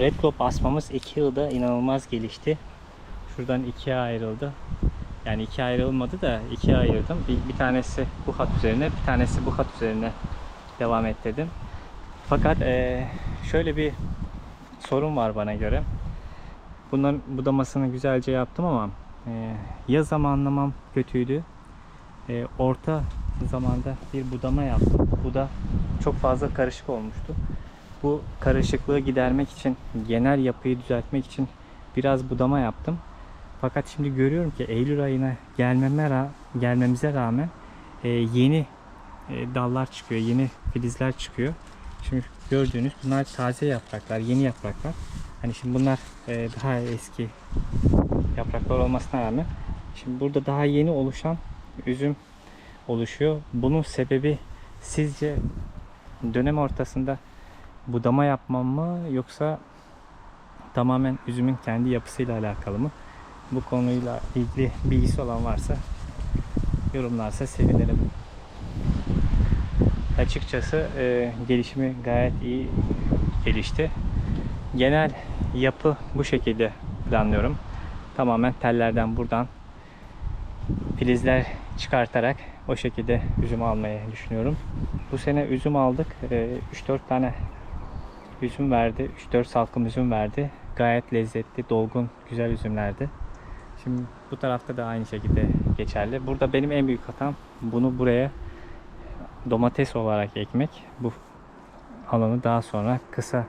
Red Crop asmamız 2 yılda inanılmaz gelişti. Şuradan ikiye ayrıldı. Yani ikiye ayrılmadı da ikiye ayırdım. Bir, bir tanesi bu hat üzerine, bir tanesi bu hat üzerine devam ettirdim. Fakat eee, şöyle bir sorun var bana göre. Bunların budamasını güzelce yaptım ama eee, ya zamanlamam kötüydü. Eee, orta zamanda bir budama yaptım. Bu da çok fazla karışık olmuştu. Bu karışıklığı gidermek için, genel yapıyı düzeltmek için biraz budama yaptım. Fakat şimdi görüyorum ki Eylül ayına gelmeme ra- gelmemize rağmen e, yeni e, dallar çıkıyor, yeni filizler çıkıyor. Şimdi gördüğünüz bunlar taze yapraklar, yeni yapraklar. Hani şimdi bunlar e, daha eski yapraklar olmasına rağmen şimdi burada daha yeni oluşan üzüm oluşuyor. Bunun sebebi sizce dönem ortasında budama yapmam mı yoksa tamamen üzümün kendi yapısıyla alakalı mı? Bu konuyla ilgili bilgisi olan varsa yorumlarsa sevinirim. Açıkçası e, gelişimi gayet iyi gelişti. Genel yapı bu şekilde planlıyorum. Tamamen tellerden buradan filizler çıkartarak o şekilde üzüm almayı düşünüyorum. Bu sene üzüm aldık. E, 3-4 tane üzüm verdi. 3-4 salkım üzüm verdi. Gayet lezzetli, dolgun, güzel üzümlerdi. Şimdi bu tarafta da aynı şekilde geçerli. Burada benim en büyük hatam bunu buraya domates olarak ekmek. Bu alanı daha sonra kısa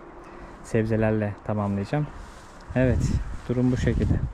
sebzelerle tamamlayacağım. Evet, durum bu şekilde.